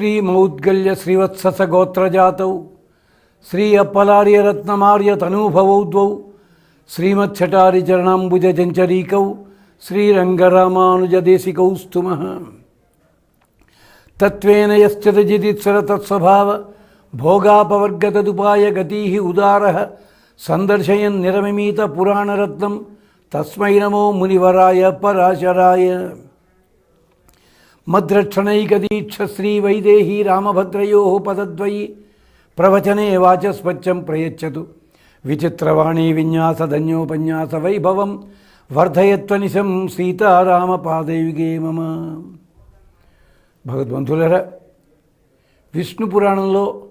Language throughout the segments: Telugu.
శ్రీమౌద్గల్య శ్రీవత్సస గోత్రజాతౌ శ్రీ అప్పలార్యరత్నమార్య తనూభవౌ ద్వౌ శ్రీమచ్చటారి చరణాంబుజ జంచరీకౌ శ్రీరంగరామానుజదేశికౌ స్తుమః తత్వేన యశ్చరజిదిత్సర తత్స్వభావ భోగాపవర్గతదుపాయ గతీ ఉదార సందర్శయన్ నిరమిమీత పురాణరత్నం తస్మై నమో మునివరాయ పరాశరాయ మద్రక్షణైకదీక్ష శ్రీ వైదేహీ రామభద్రయో పదద్వయి. ప్రవచనే వాచస్పత్యం ప్రయచ్చతు. విచిత్రవాణీ విన్యాసధన్యోపన్యాస వైభవం వర్ధయత్వనిశం సీతారామపాదయుగే మమ. భగవద్బంధులరా విష్ణు పురాణంలో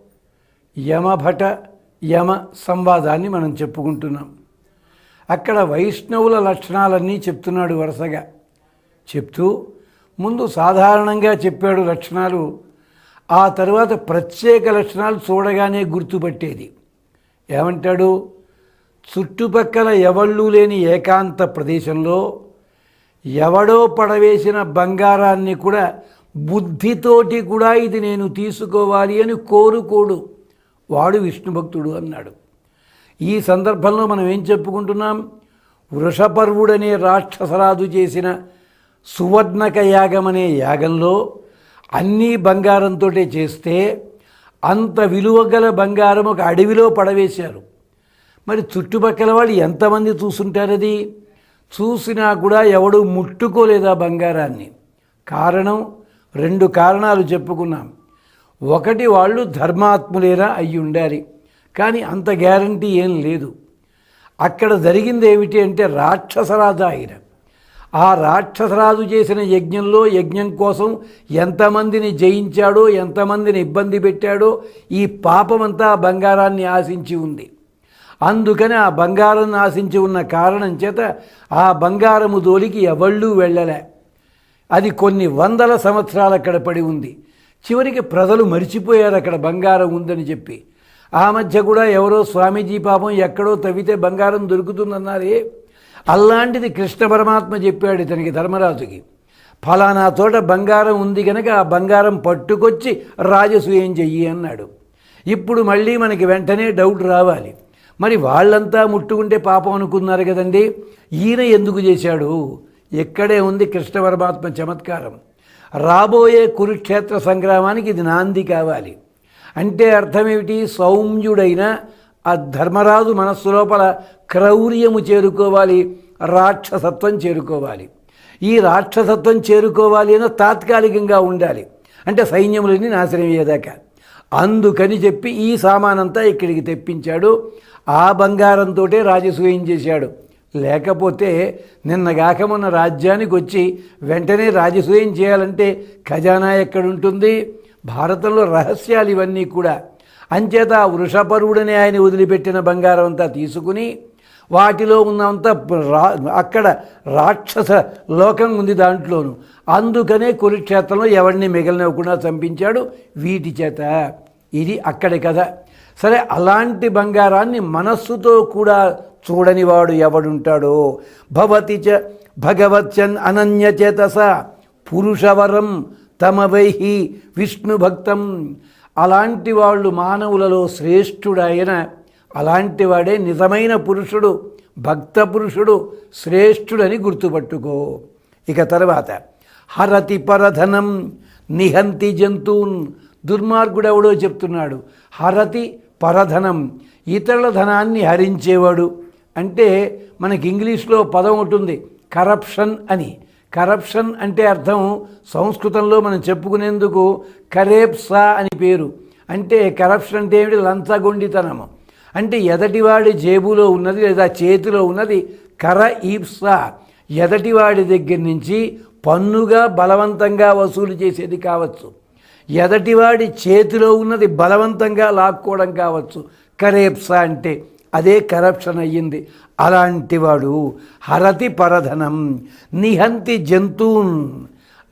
యమభట యమ సంవాదాన్ని మనం చెప్పుకుంటున్నాం. అక్కడ వైష్ణవుల లక్షణాలన్నీ చెప్తున్నాడు వరుసగా. చెప్తూ ముందు సాధారణంగా చెప్పాడు లక్షణాలు ఆ తర్వాత ప్రత్యేక లక్షణాలు చూడగానే గుర్తుపట్టేది. ఏమంటాడు? చుట్టుపక్కల ఎవళ్ళు లేని ఏకాంత ప్రదేశంలో ఎవడో పడవేసిన బంగారాన్ని కూడా బుద్ధితోటి కూడా ఇది నేను తీసుకోవాలి అని కోరుకోడు. వాడు విష్ణుభక్తుడు అన్నాడు. ఈ సందర్భంలో మనం ఏం చెప్పుకుంటున్నాం? వృషపర్వుడనే రాక్షసరాజు చేసిన సువర్ణక యాగం అనే యాగంలో అన్నీ బంగారంతో చేస్తే అంత విలువగల బంగారం ఒక అడవిలో పడవేశారు. మరి చుట్టుపక్కల వాళ్ళు ఎంతమంది చూసుంటారు అది చూసినా కూడా ఎవడు ముట్టుకోలేదా బంగారాన్ని? కారణం రెండు కారణాలు చెప్పుకున్నాం. ఒకటి వాళ్ళు ధర్మాత్ములేనా అయి ఉండాలి కానీ అంత గ్యారంటీ ఏం లేదు. అక్కడ జరిగింది ఏమిటి అంటే రాక్షసరాజ ఆయన ఆ రాక్షసరాజు చేసిన యజ్ఞంలో యజ్ఞం కోసం ఎంతమందిని జయించాడో ఎంతమందిని ఇబ్బంది పెట్టాడో ఈ పాపమంతా ఆ బంగారాన్ని ఆశించి ఉంది. అందుకని ఆ బంగారం ఆశించి ఉన్న కారణం చేత ఆ బంగారము దోలికి ఎవళ్ళూ వెళ్ళలే. అది కొన్ని వందల సంవత్సరాలు అక్కడ పడి ఉంది. చివరికి ప్రజలు మరిచిపోయారు అక్కడ బంగారం ఉందని చెప్పి. ఆ మధ్య కూడా ఎవరో స్వామీజీ పాపం ఎక్కడో తవ్వితే బంగారం దొరుకుతుందన్నారే. అలాంటిది కృష్ణ పరమాత్మ చెప్పాడు ఇతనికి ధర్మరాజుకి. ఫలానా తోట బంగారం ఉంది కనుక ఆ బంగారం పట్టుకొచ్చి రాజసూయం చెయ్యి అన్నాడు. ఇప్పుడు మళ్ళీ మనకి వెంటనే డౌట్ రావాలి. మరి వాళ్ళంతా ముట్టుకుంటే పాపం అనుకున్నారు కదండి? ఈయన ఎందుకు చేశాడు? ఎక్కడే ఉంది కృష్ణ పరమాత్మ చమత్కారం. రాబోయే కురుక్షేత్ర సంగ్రామానికి ఇది నాంది కావాలి. అంటే అర్థమేమిటి? సౌమ్యుడైన ఆ ధర్మరాజు మనస్సు లోపల క్రౌర్యము చేరుకోవాలి రాక్షసత్వం చేరుకోవాలి. ఈ రాక్షసత్వం చేరుకోవాలి అని తాత్కాలికంగా ఉండాలి. అంటే సైన్యములని నాశనం అయ్యేదాకా. అందుకని చెప్పి ఈ సామానంతా ఇక్కడికి తెప్పించాడు. ఆ బంగారంతో రాజసూయం చేశాడు. లేకపోతే నిన్నగాక మొన్న రాజ్యానికి వచ్చి వెంటనే రాజసూయం చేయాలంటే ఖజానా ఎక్కడుంటుంది? భారతంలో రహస్యాలు ఇవన్నీ కూడా. అంచేత ఆ వృషపరువుడని ఆయన వదిలిపెట్టిన బంగారం అంతా తీసుకుని వాటిలో ఉన్నంత రా అక్కడ రాక్షస లోకం ఉంది దాంట్లోను. అందుకనే కురుక్షేత్రంలో ఎవరిని మిగలనివ్వకుండా చంపించాడు వీటి చేత. ఇది అక్కడి కథ. సరే అలాంటి బంగారాన్ని మనస్సుతో కూడా చూడనివాడు ఎవడుంటాడో? భవతి చ భగవచ్చన్ అనన్యచేతస పురుషవరం తమవైహి విష్ణు భక్తం అలాంటి వాళ్ళు మానవులలో శ్రేష్ఠుడైన అలాంటి వాడే నిజమైన పురుషుడు భక్త పురుషుడు శ్రేష్ఠుడని గుర్తుపట్టుకో. ఇక తర్వాత హరతి పరధనం నిహంతి జంతువున్ దుర్మార్గుడెవడో చెప్తున్నాడు హరతి పరధనం ఇతరుల ధనాన్ని హరించేవాడు. అంటే మనకి ఇంగ్లీష్లో పదం ఉంటుంది కరప్షన్ అని. కరప్షన్ అంటే అర్థం సంస్కృతంలో మనం చెప్పుకునేందుకు కరేప్సా అని పేరు. అంటే కరప్షన్ అంటే ఏమిటి? లంచగొండితనము. అంటే ఎదటివాడి జేబులో ఉన్నది లేదా చేతిలో ఉన్నది కర ఈప్సా. ఎదటివాడి దగ్గర నుంచి పన్నుగా బలవంతంగా వసూలు చేసేది కావచ్చు. ఎదటివాడి చేతిలో ఉన్నది బలవంతంగా లాక్కోవడం కావచ్చు. కరేప్సా అంటే అదే కరప్షన్ అయ్యింది. అలాంటివాడు హరతి పరధనం నిహంతి జంతువున్.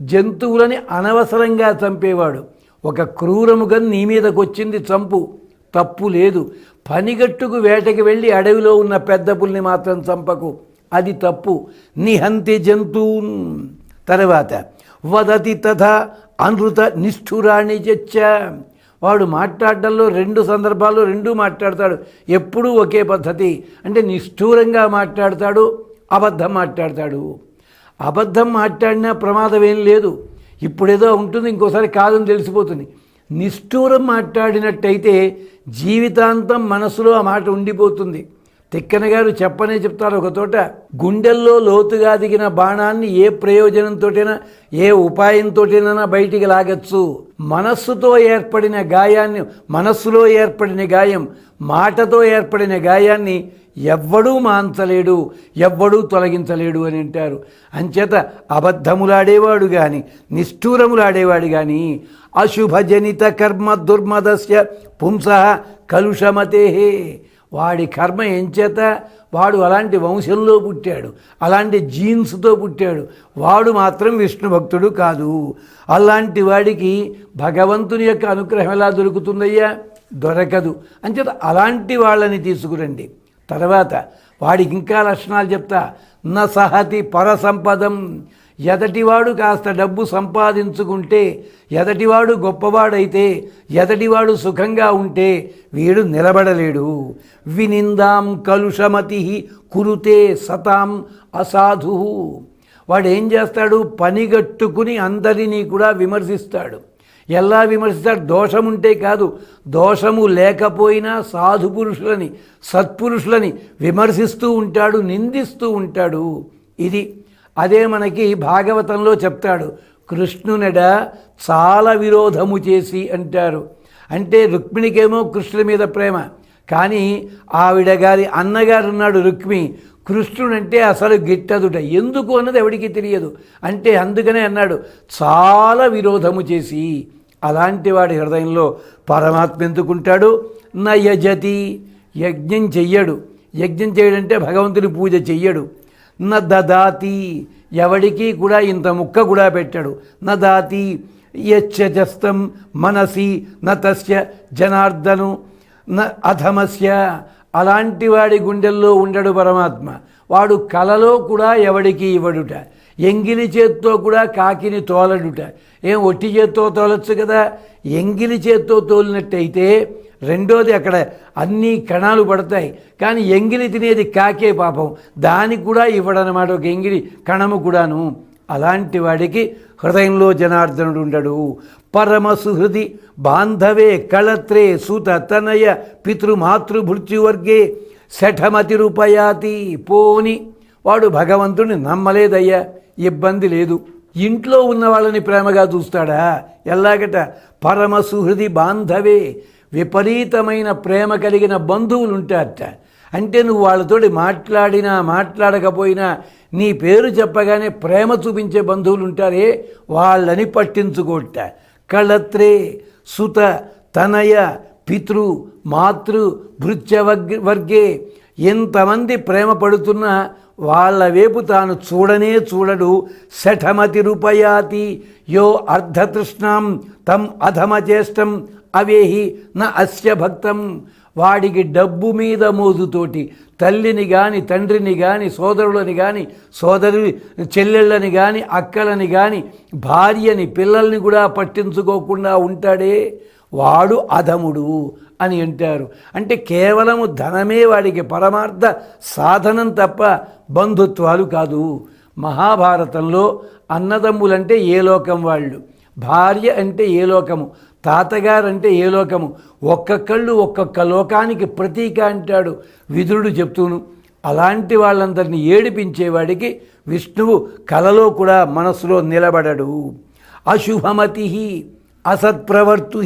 జంతువులని అనవసరంగా చంపేవాడు. ఒక క్రూరముగా నీ మీదకొచ్చింది చంపు. తప్పు లేదు. పనిగట్టుకు వేటకి వెళ్ళి అడవిలో ఉన్న పెద్ద పుల్ని మాత్రం చంపకు. అది తప్పు. నిహంతి జంతువున్ తర్వాత వదతి తథా అనృత నిష్ఠురాణి చెచ్చ వాడు మాట్లాడడంలో రెండు సందర్భాల్లో రెండు మాట్లాడతాడు. ఎప్పుడూ ఒకే పద్ధతి. అంటే నిష్ఠూరంగా మాట్లాడతాడు అబద్ధం మాట్లాడతాడు. అబద్ధం మాట్లాడినా ప్రమాదం ఏం లేదు. ఇప్పుడేదో ఉంటుంది ఇంకోసారి కాదని తెలిసిపోతుంది. నిష్ఠూరం మాట్లాడినట్టయితే జీవితాంతం మనసులో ఆ మాట ఉండిపోతుంది. తిక్కన గారు చెప్పనే చెప్తారు. ఒక తోట గుండెల్లో లోతుగా దిగిన బాణాన్ని ఏ ప్రయోజనంతోటైనా ఏ ఉపాయంతోటైనా బయటికి లాగచ్చు. మనస్సుతో ఏర్పడిన గాయాన్ని మనస్సులో ఏర్పడిన గాయం మాటతో ఏర్పడిన గాయాన్ని ఎవ్వడూ మాంచలేడు ఎవ్వడూ తొలగించలేడు అని అంటారు. అంచేత అబద్ధములాడేవాడు కానీ నిష్ఠూరములాడేవాడు కానీ అశుభజనిత కర్మ దుర్మదస్య పుంస కలుషమతే వాడి కర్మ ఎంచేత వాడు అలాంటి వంశంలో పుట్టాడు. అలాంటి జీన్స్తో పుట్టాడు. వాడు మాత్రం విష్ణు భక్తుడు కాదు. అలాంటి వాడికి భగవంతుని యొక్క అనుగ్రహం ఎలా దొరుకుతుందయ్యా? దొరకదు. అంచేత అలాంటి వాళ్ళని తీసుకురండి. తర్వాత వాడికి ఇంకా లక్షణాలు చెప్తా. న సహతి పరసంపదం. ఎదటివాడు కాస్త డబ్బు సంపాదించుకుంటే ఎదటివాడు గొప్పవాడైతే ఎదటివాడు సుఖంగా ఉంటే వీడు నిలబడలేడు. వినిందాం కలుషమతి కురుతే సతాం అసాధు. వాడు ఏం చేస్తాడు పనిగట్టుకుని అందరినీ కూడా విమర్శిస్తాడు. ఎలా విమర్శిస్తాడు? దోషముంటే కాదు దోషము లేకపోయినా సాధు పురుషులని సత్పురుషులని విమర్శిస్తూ ఉంటాడు నిందిస్తూ ఉంటాడు. ఇది అదే మనకి భాగవతంలో చెప్తాడు కృష్ణునెడ చాలా విరోధము చేసి అంటారు. అంటే రుక్మిణికేమో కృష్ణుడి మీద ప్రేమ కానీ ఆవిడ గారి అన్నగారు ఉన్నాడు రుక్మి కృష్ణుడంటే అసలు గిట్టదుట ఎందుకు అన్నది ఎవడికి తెలియదు. అంటే అందుకనే అన్నాడు చాలా విరోధము చేసి అలాంటి వాడి హృదయంలో పరమాత్మ ఎందుకుంటాడు? నయజతి యజ్ఞం చెయ్యడు. యజ్ఞం చేయడంటే భగవంతుని పూజ చెయ్యడు. న దదాతి ఎవడికి కూడా ఇంత ముక్క కూడా పెట్టాడు. న దాతి యచ్చజస్తం మనసి న తస్య జనార్దను న అధమస్య. అలాంటి వాడి గుండెల్లో ఉండడు పరమాత్మ. వాడు కలలో కూడా ఎవడికి ఇవ్వడుట. ఎంగిలి చేత్తో కూడా కాకిని తోలడుట. ఏం ఒట్టి చేత్తో తోలొచ్చు కదా? ఎంగిలి చేత్తో తోలినట్టయితే రెండోది అక్కడ అన్ని కణాలు పడతాయి. కానీ ఎంగిలి తినేది కాకే పాపం. దానికి కూడా ఇవ్వడనమాట ఒక ఎంగిలి కణము కూడాను. అలాంటి వాడికి హృదయంలో జనార్దనుడు ఉండడు. పరమ సుహృది బాంధవే కళత్రే సుత తనయ పితృమాతృభృత్యువర్గే శఠమతి రూపయాతి పోని. వాడు భగవంతుడిని నమ్మలేదయ్యా. ఇబ్బంది లేదు. ఇంట్లో ఉన్న వాళ్ళని ప్రేమగా చూస్తాడా? ఎలాగట? పరమ సుహృది బాంధవే విపరీతమైన ప్రేమ కలిగిన బంధువులు ఉంటారట అంటే నువ్వు వాళ్ళతోటి మాట్లాడినా మాట్లాడకపోయినా నీ పేరు చెప్పగానే ప్రేమ చూపించే బంధువులు ఉంటారే వాళ్ళని పట్టించుకోట. కళత్రే సుత తనయ పితృ మాతృ భృత్య వర్గే ఎంతమంది ప్రేమ పడుతున్నా వాళ్ళ వైపు తాను చూడనే చూడడు. శఠమతి రూపయాతి యో అర్ధతృష్ణాం తం అధమచేష్టం అవేహి న అస్య భక్తం. వాడికి డబ్బు మీద మోజుతోటి తల్లిని కానీ తండ్రిని కానీ సోదరులని కానీ సోదరు చెల్లెళ్ళని కానీ అక్కలని కానీ భార్యని పిల్లల్ని కూడా పట్టించుకోకుండా ఉంటాడే వాడు అధముడు అని అంటారు. అంటే కేవలము ధనమే వాడికి పరమార్థ సాధనం తప్ప బంధుత్వాలు కాదు. మహాభారతంలో అన్నదమ్ములంటే ఏ లోకం వాళ్ళు? భార్య అంటే ఏ లోకము? తాతగారంటే ఏ లోకము? ఒక్కొక్కళ్ళు ఒక్కొక్క లోకానికి ప్రతీక అంటాడు విదురుడు చెప్తూను. అలాంటి వాళ్ళందరినీ ఏడిపించేవాడికి విష్ణువు కలలో కూడా మనసులో నిలబడడు. అశుభమతి అసత్ప్రవర్తు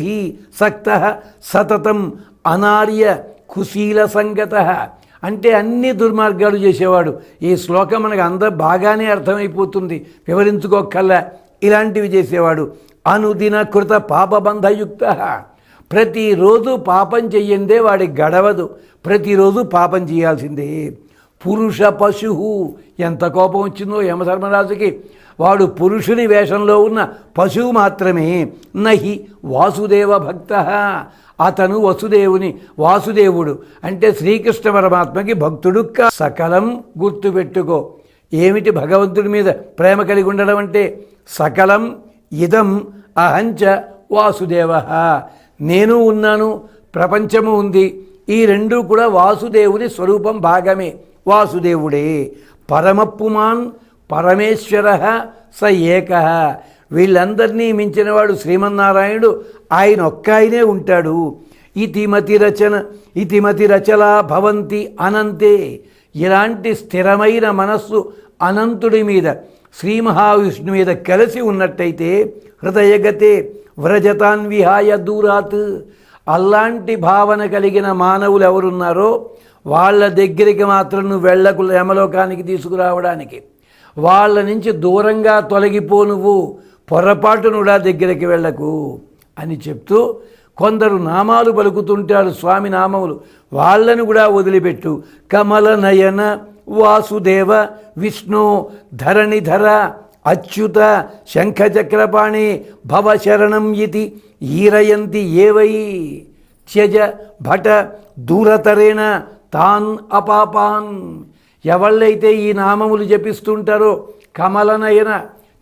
సక్త సతతం అనార్య కుశీల సంగత అంటే అన్ని దుర్మార్గాలు చేసేవాడు. ఈ శ్లోకం మనకు అందరూ బాగానే అర్థమైపోతుంది. వివరించుకోకల్లా ఇలాంటివి చేసేవాడు. అనుదిన కృత పాపబంధయుక్త. ప్రతిరోజు పాపం చెయ్యందే వాడి గడవదు. ప్రతిరోజు పాపం చేయాల్సిందే. పురుష పశువు ఎంత కోపం వచ్చిందో యమధర్మరాజుకి. వాడు పురుషుని వేషంలో ఉన్న పశువు మాత్రమే. నహి వాసుదేవ భక్త. అతను వసుదేవుని వాసుదేవుడు. అంటే శ్రీకృష్ణ పరమాత్మకి భక్తుడు కా. సకలం గుర్తుపెట్టుకో. ఏమిటి భగవంతుడి మీద ప్రేమ కలిగి ఉండడం అంటే? సకలం ఇదం అహంచ వాసుదేవ. నేను ఉన్నాను ప్రపంచము ఉంది. ఈ రెండూ కూడా వాసుదేవుని స్వరూపం భాగమే వాసుదేవుడే. పరమప్పుమాన్ పరమేశ్వర స ఏక. వీళ్ళందరినీ మించినవాడు శ్రీమన్నారాయణుడు ఆయన ఒక్క ఆయనే ఉంటాడు. ఇతిమతి రచన ఇతిమతి రచలా భవంతి అనంతే. ఇలాంటి స్థిరమైన మనస్సు అనంతుడి మీద శ్రీ మహావిష్ణు మీద కలిసి ఉన్నట్టయితే హృదయగతే వ్రజతాన్ విహాయ దూరాత్. అలాంటి భావన కలిగిన మానవులు ఎవరున్నారో వాళ్ళ దగ్గరికి మాత్రం నువ్వు వెళ్ళకు యమలోకానికి తీసుకురావడానికి. వాళ్ళ నుంచి దూరంగా తొలగిపో నువ్వు పొరపాటునుడా దగ్గరికి వెళ్ళకు అని చెప్తూ కొందరు నామాలు పలుకుతుంటారు స్వామి నామములు. వాళ్ళను కూడా వదిలిపెట్టు. కమల నయన వాసుదేవ విష్ణు ధరణిధర అచ్యుత శంఖచక్రపాణి భవశరణం ఇది ఈరయంతి ఏవై? త్యజ భట దూరతరేణ తాన్ అపాపాన్. ఎవళ్ళైతే ఈ నామములు జపిస్తుంటారో కమలనయన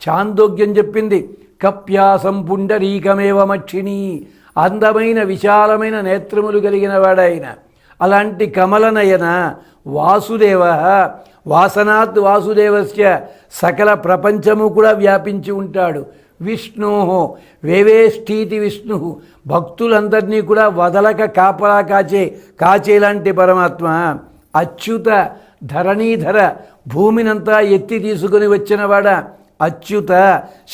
చాందోగ్యం చెప్పింది కప్యాసం పుండరీకమేవ మక్షిణి. అందమైన విశాలమైన నేత్రములు కలిగిన వాడాయన. అలాంటి కమలనయన వాసుదేవ వాసనాత్ వాసుదేవస్య సకల ప్రపంచము కూడా వ్యాపించి ఉంటాడు. విష్ణు వేవేష్ఠీతి విష్ణు. భక్తులందరినీ కూడా వదలక కాపలా కాచే కాచేలాంటి పరమాత్మ. అచ్యుత ధరణీధర భూమినంతా ఎత్తి తీసుకుని వచ్చినవాడ అచ్యుత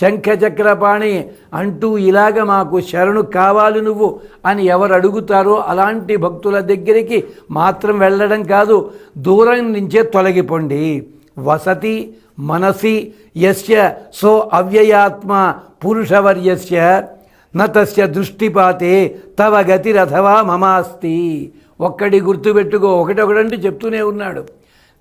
శంఖచక్రపాణి అంటూ ఇలాగ మాకు శరణు కావాలి నువ్వు అని ఎవరు అడుగుతారో అలాంటి భక్తుల దగ్గరికి మాత్రం వెళ్ళడం కాదు దూరం నుంచే తొలగిపోండి. వసతి మనసి యస్య సో అవ్యయాత్మ పురుషవర్యస్య నతస్య దృష్టిపాతే తవ గతిరథవా మమాస్తి. ఒక్కడి గుర్తుపెట్టుకో ఒకటొకడంటే చెప్తూనే ఉన్నాడు.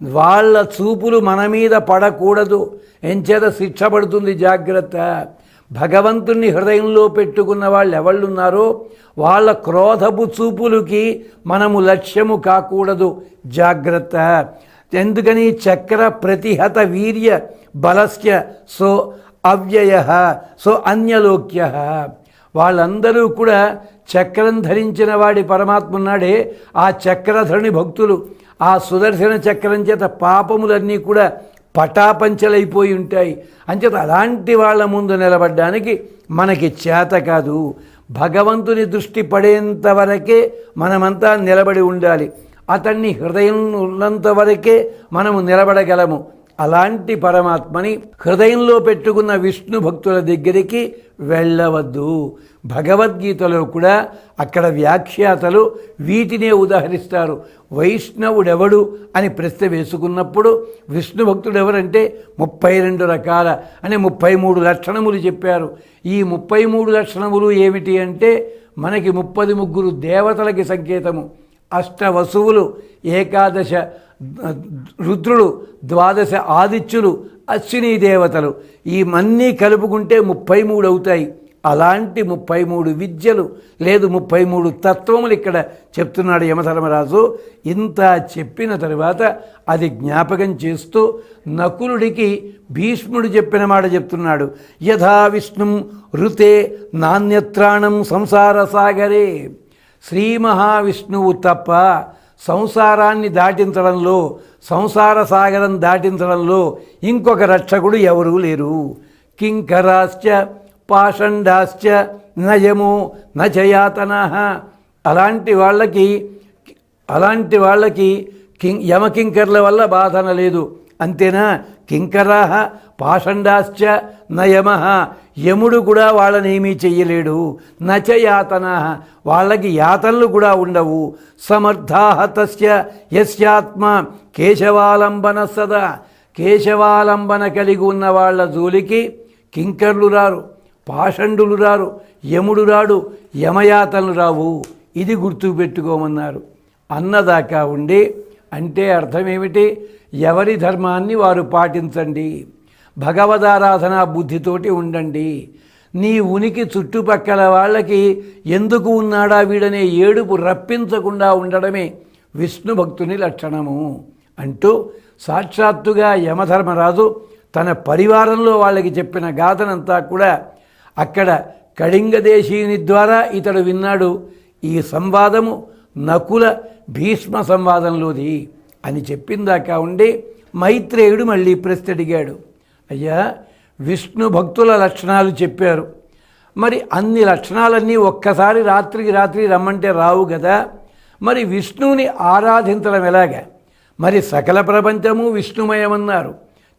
వాళ్ళ చూపులు మన మీద పడకూడదు. ఎంచేత శిక్ష పడుతుంది జాగ్రత్త? భగవంతుణ్ణి హృదయంలో పెట్టుకున్న వాళ్ళు ఎవళ్ళున్నారో వాళ్ళ క్రోధపు చూపులకి మనము లక్ష్యము కాకూడదు. జాగ్రత్త. ఎందుకని చక్ర ప్రతిహత వీర్య బలస్య సో అవ్యయ సో అన్యలోక్య. వాళ్ళందరూ కూడా చక్రం ధరించిన వాడి పరమాత్మ ఉన్నాడే. ఆ చక్రధరుని భక్తులు ఆ సుదర్శన చక్రం చేత పాపములన్నీ కూడా పటాపంచలైపోయి ఉంటాయి. అంచేత అలాంటి వాళ్ళ ముందు నిలబడ్డానికి మనకి చేత కాదు. భగవంతుని దృష్టి పడేంత వరకే మనమంతా నిలబడి ఉండాలి. అతన్ని హృదయం ఉన్నంత వరకే మనము నిలబడగలము. అలాంటి పరమాత్మని హృదయంలో పెట్టుకున్న విష్ణు భక్తుల దగ్గరికి వెళ్ళవద్దు. భగవద్గీతలో కూడా అక్కడ వ్యాఖ్యాతలు వీటినే ఉదాహరిస్తారు. వైష్ణవుడెవడు అని ప్రశ్న వేసుకున్నప్పుడు విష్ణు భక్తుడు ఎవరంటే ముప్పై రెండు రకాల అని ముప్పై మూడు లక్షణములు చెప్పారు. ఈ ముప్పై మూడు లక్షణములు ఏమిటి అంటే మనకి ముప్పది ముగ్గురు దేవతలకి సంకేతము. అష్టవసువులు ఏకాదశ రుద్రుడు ద్వాదశ ఆదిత్యులు అశ్విని దేవతలు. ఈ మన్నీ కలుపుకుంటే ముప్పై మూడు అవుతాయి. అలాంటి ముప్పై మూడు విద్యలు లేదు ముప్పై మూడు తత్వములు ఇక్కడ చెప్తున్నాడు యమధర్మరాజు. ఇంత చెప్పిన తర్వాత అది జ్ఞాపకం చేస్తూ నకులుడికి భీష్ముడు చెప్పిన మాట చెప్తున్నాడు. యథా విష్ణుం ఋతే నాణ్యత్రాణం సంసార సాగరే. శ్రీ మహావిష్ణువు తప్ప సంసారాన్ని దాటించడంలో సంసార సాగరం దాటించడంలో ఇంకొక రక్షకుడు ఎవరూ లేరు. కింకరాశ్చ పాషండాశ్చ నయము నచయాతన. అలాంటి వాళ్ళకి అలాంటి వాళ్ళకి కిం యమకింకర్ల వల్ల బాధన లేదు. అంతేనా? కింకరా పాషండాశ్చ నయమ. యముడు కూడా వాళ్ళనేమీ చెయ్యలేడు. నచ యాతన వాళ్ళకి యాతనలు కూడా ఉండవు. సమర్థా తస్య యస్యాత్మ. కేశవాలంబన సదా. కేశవాలంబన కలిగి ఉన్న వాళ్ళ జోలికి కింకర్లు రారు పాషండులు రారు యముడు రాడు యమయాతలు రావు. ఇది గుర్తుపెట్టుకోమన్నారు అన్నదాకా ఉండి అంటే అర్థమేమిటి? ఎవరి ధర్మాన్ని వారు పాటించండి. భగవదారాధన బుద్ధితోటి ఉండండి. నీ ఉనికి చుట్టుపక్కల వాళ్ళకి ఎందుకు ఉన్నాడా వీడనే ఏడుపు రప్పించకుండా ఉండడమే విష్ణు భక్తుని లక్షణము అంటూ సాక్షాత్తుగా యమధర్మరాజు తన పరివారంలో వాళ్ళకి చెప్పిన గాథనంతా కూడా అక్కడ కళింగదేశీని ద్వారా ఇతడు విన్నాడు. ఈ సంవాదము నకుల భీష్మ సంవాదంలోది అని చెప్పిందాకా ఉండి మైత్రేయుడు మళ్ళీ ప్రశ్న అడిగాడు అయ్యా విష్ణు భక్తుల లక్షణాలు చెప్పారు. మరి అన్ని లక్షణాలన్నీ ఒక్కసారి రాత్రికి రాత్రి రమ్మంటే రావు కదా మరి విష్ణువుని ఆరాధించడం ఎలాగా? మరి సకల ప్రపంచము విష్ణుమయమన్నారు.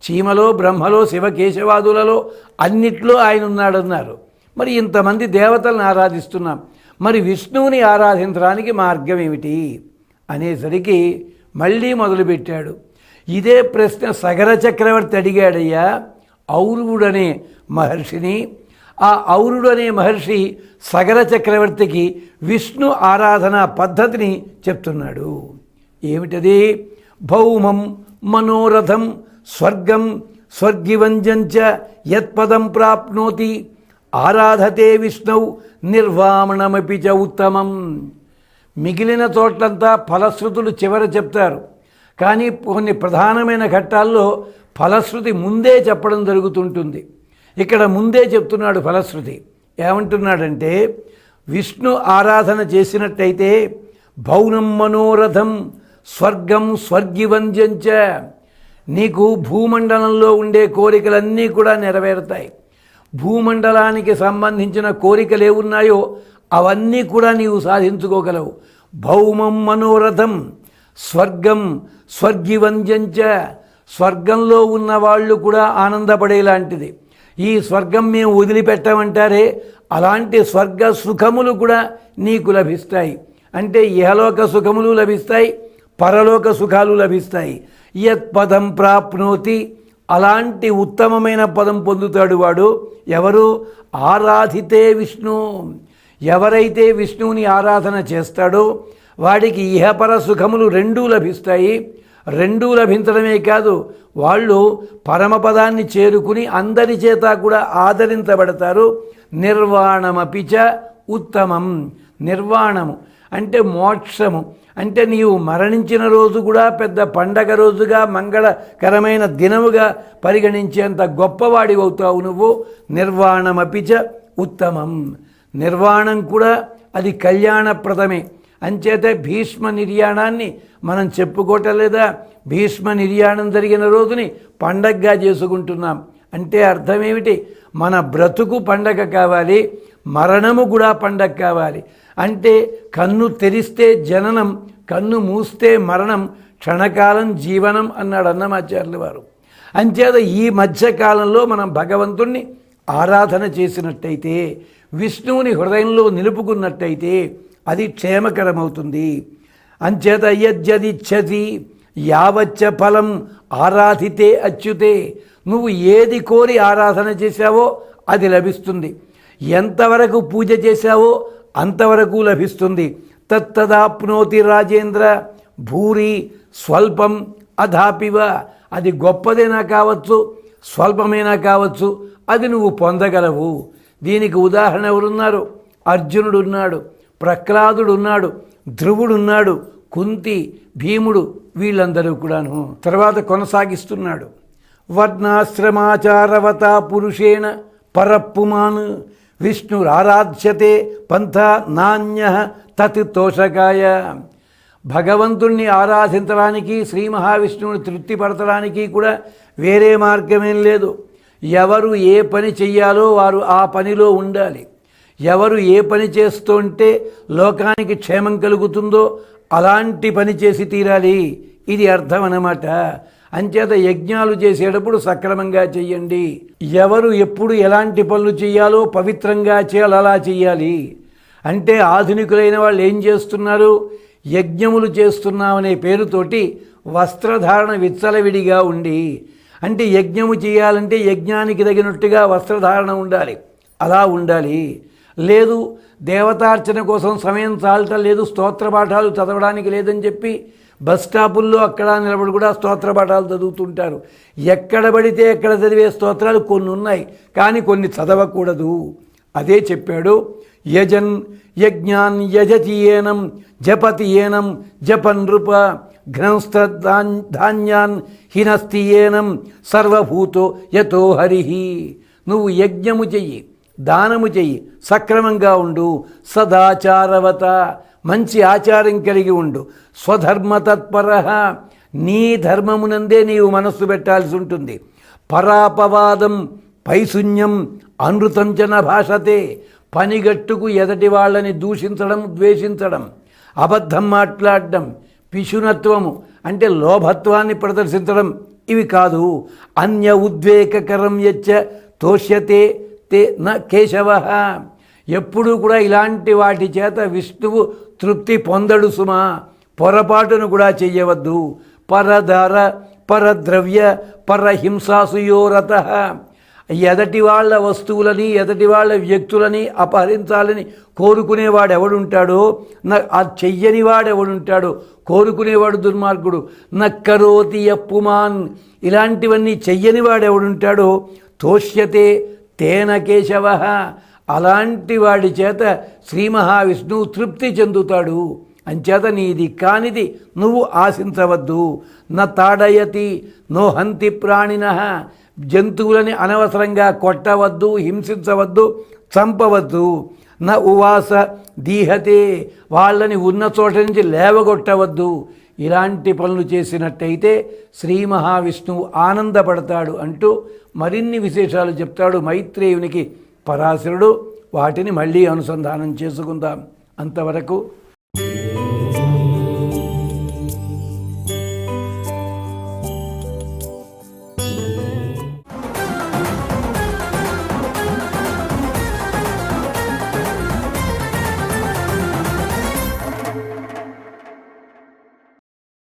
చీమలో బ్రహ్మలో శివకేశవాదులలో అన్నిట్లో ఆయన ఉన్నాడన్నారు మరి ఇంతమంది దేవతలను ఆరాధిస్తున్నాం. మరి విష్ణువుని ఆరాధించడానికి మార్గం ఏమిటి అనేసరికి మళ్ళీ మొదలుపెట్టాడు. ఇదే ప్రశ్న సగర చక్రవర్తి అడిగాడయ్యా ఔరువుడనే మహర్షిని. ఆ ఔరుడు అనే మహర్షి సగర చక్రవర్తికి విష్ణు ఆరాధన పద్ధతిని చెప్తున్నాడు. ఏమిటది? భౌమం మనోరథం స్వర్గం స్వర్గివంజంచ యత్పదం ప్రాప్నోతి. ఆరాధతే విష్ణు నిర్వామణమపి చ ఉత్తమం. మిగిలిన చోట్లంతా ఫలశ్రుతులు చివర చెప్తారు. కానీ కొన్ని ప్రధానమైన ఘట్టాల్లో ఫలశ్రుతి ముందే చెప్పడం జరుగుతుంటుంది. ఇక్కడ ముందే చెప్తున్నాడు ఫలశ్రుతి. ఏమంటున్నాడంటే విష్ణు ఆరాధన చేసినట్టయితే భౌనం మనోరథం స్వర్గం స్వర్గివంజంచ నీకు భూమండలంలో ఉండే కోరికలన్నీ కూడా నెరవేరుతాయి. భూమండలానికి సంబంధించిన కోరికలు ఏమున్నాయో అవన్నీ కూడా నీవు సాధించుకోగలవు. భౌమం మనోరథం స్వర్గం స్వర్గివంజంచ స్వర్గంలో ఉన్న వాళ్ళు కూడా ఆనందపడేలాంటిది. ఈ స్వర్గం మేము వదిలిపెట్టమంటారే అలాంటి స్వర్గ సుఖములు కూడా నీకు లభిస్తాయి. అంటే ఇహలోక సుఖములు లభిస్తాయి పరలోక సుఖాలు లభిస్తాయి. యత్ పదం ప్రాప్నోతి అలాంటి ఉత్తమమైన పదం పొందుతాడు వాడు. ఎవరు? ఆరాధితే విష్ణు. ఎవరైతే విష్ణువుని ఆరాధన చేస్తాడో వాడికి ఇహపర సుఖములు రెండూ లభిస్తాయి. రెండూ లభించడమే కాదు వాళ్ళు పరమపదాన్ని చేరుకుని అందరి చేత కూడా ఆదరించబడతారు. నిర్వాణమపిచ ఉత్తమం. నిర్వాణము అంటే మోక్షము. అంటే నీవు మరణించిన రోజు కూడా పెద్ద పండగ రోజుగా మంగళకరమైన దినముగా పరిగణించేంత గొప్పవాడి అవుతావు నువ్వు. నిర్వాణమపిచ ఉత్తమం. నిర్వాణం కూడా అది కళ్యాణప్రదమే. అంచేత భీష్మ నిర్యాణాన్ని మనం చెప్పుకోవటం లేదా భీష్మ నిర్యాణం జరిగిన రోజుని పండగగా చేసుకుంటున్నాం. అంటే అర్థమేమిటి? మన బ్రతుకు పండగ కావాలి మరణము కూడా పండగ కావాలి. అంటే కన్ను తెరిస్తే జననం కన్ను మూస్తే మరణం క్షణకాలం జీవనం అన్నాడు అన్నమాచార్యులు వారు. అంచేత ఈ మధ్యకాలంలో మనం భగవంతుణ్ణి ఆరాధన చేసినట్టయితే విష్ణువుని హృదయంలో నిలుపుకున్నట్టయితే అది క్షేమకరమవుతుంది. అంచేత యజ్జదిచ్చతి యావచ్చ ఫలం ఆరాధితే అచ్యుతే. నువ్వు ఏది కోరి ఆరాధన చేశావో అది లభిస్తుంది. ఎంతవరకు పూజ చేశావో అంతవరకు లభిస్తుంది. తత్తదాప్నోతి రాజేంద్ర భూరి స్వల్పం అధాపివ. అది గొప్పదైనా కావచ్చు స్వల్పమైనా కావచ్చు అది నువ్వు పొందగలవు. దీనికి ఉదాహరణ ఎవరున్నారు? అర్జునుడు ఉన్నాడు ఉన్నాడు ధ్రువుడున్నాడు కుంతి భీముడు వీళ్ళందరూ కూడాను. తర్వాత కొనసాగిస్తున్నాడు. వర్ణాశ్రమాచారవత పురుషేణ పరప్పుమాన్ విష్ణురారాధ్యతే పంథ నాణ్య తత్ తోషకాయ. భగవంతుణ్ణి ఆరాధించడానికి శ్రీ మహావిష్ణువుని తృప్తిపరచడానికి కూడా వేరే మార్గమేం లేదు. ఎవరు ఏ పని చెయ్యాలో వారు ఆ పనిలో ఉండాలి. ఎవరు ఏ పని చేస్తుంటే లోకానికి క్షేమం కలుగుతుందో అలాంటి పని చేసి తీరాలి. ఇది అర్థం అన్నమాట. అంచేత యజ్ఞాలు చేసేటప్పుడు సక్రమంగా చెయ్యండి. ఎవరు ఎప్పుడు ఎలాంటి పనులు చేయాలో పవిత్రంగా చేయాలి అలా చెయ్యాలి. అంటే ఆధునికులైన వాళ్ళు ఏం చేస్తున్నారు? యజ్ఞములు చేస్తున్నామనే పేరుతోటి వస్త్రధారణ విచ్చలవిడిగా ఉండి అంటే యజ్ఞము చేయాలంటే యజ్ఞానికి తగినట్టుగా వస్త్రధారణ ఉండాలి. అలా ఉండాలి. లేదు దేవతార్చన కోసం సమయం చాలటం లేదు స్తోత్ర పాఠాలు చదవడానికి లేదని చెప్పి బస్ స్టాపుల్లో అక్కడ నిలబడి కూడా స్తోత్ర పాఠాలు చదువుతుంటారు. ఎక్కడ పడితే ఎక్కడ చదివే స్తోత్రాలు కొన్ని ఉన్నాయి కానీ కొన్ని చదవకూడదు. అదే చెప్పాడు యజన్ యజ్ఞాన్ యజతి ఏనం జపతి ఏనం జపన్ నృప ఘ్నంస్త ధాన్యాన్ హినస్తి ఏనం సర్వభూతో యతో హరి. నువ్వు యజ్ఞము చెయ్యి. దానము చెయ్యి. సక్రమంగా ఉండు. సదాచారవత. మంచి ఆచారం కలిగి ఉండు. స్వధర్మ తత్పర నీ ధర్మమునందే నీవు మనస్సు పెట్టాల్సి ఉంటుంది. పరాపవాదం పైశూన్యం అనృతంచన భాషతే. పనిగట్టుకు ఎదటి వాళ్ళని దూషించడం ద్వేషించడం. అబద్ధం మాట్లాడడం. పిశునత్వము అంటే లోభత్వాన్ని ప్రదర్శించడం. ఇవి కాదు. అన్య ఉద్వేగకరం యచ్చ తోష్యతే. తే న కేశవ. ఎప్పుడూ కూడా ఇలాంటి వాటి చేత విష్ణువు తృప్తి పొందడు సుమా. పొరపాటును కూడా చెయ్యవద్దు. పరధర పరద్రవ్య పరహింసాసుయోరత ఎదటి వాళ్ళ వస్తువులని ఎదటి వాళ్ళ వ్యక్తులని అపహరించాలని కోరుకునేవాడు ఎవడుంటాడో నా ఆ చెయ్యని వాడు ఎవడుంటాడో కోరుకునేవాడు దుర్మార్గుడు. నక్కరోతి అప్పుమాన్ ఇలాంటివన్నీ చెయ్యని వాడు ఎవడుంటాడో తోష్యతే తేన కేశవ. అలాంటి వాడి చేత శ్రీ మహావిష్ణువు తృప్తి చెందుతాడు. అంచేత నీది కానిది నువ్వు ఆశించవద్దు. న తాడయతి నో హంతి ప్రాణిన. జంతువులని అనవసరంగా కొట్టవద్దు హింసించవద్దు చంపవద్దు. న ఉవాస దీహతే. వాళ్ళని ఉన్న చోట నుంచి లేవగొట్టవద్దు. ఇలాంటి పనులు చేసినట్టయితే శ్రీ మహావిష్ణువు ఆనందపడతాడు అంటూ మరిన్ని విశేషాలు చెప్తాడు మైత్రేయునికి పరాశరుడు. వాటిని మళ్ళీ అనుసంధానం చేసుకుందాం. అంతవరకు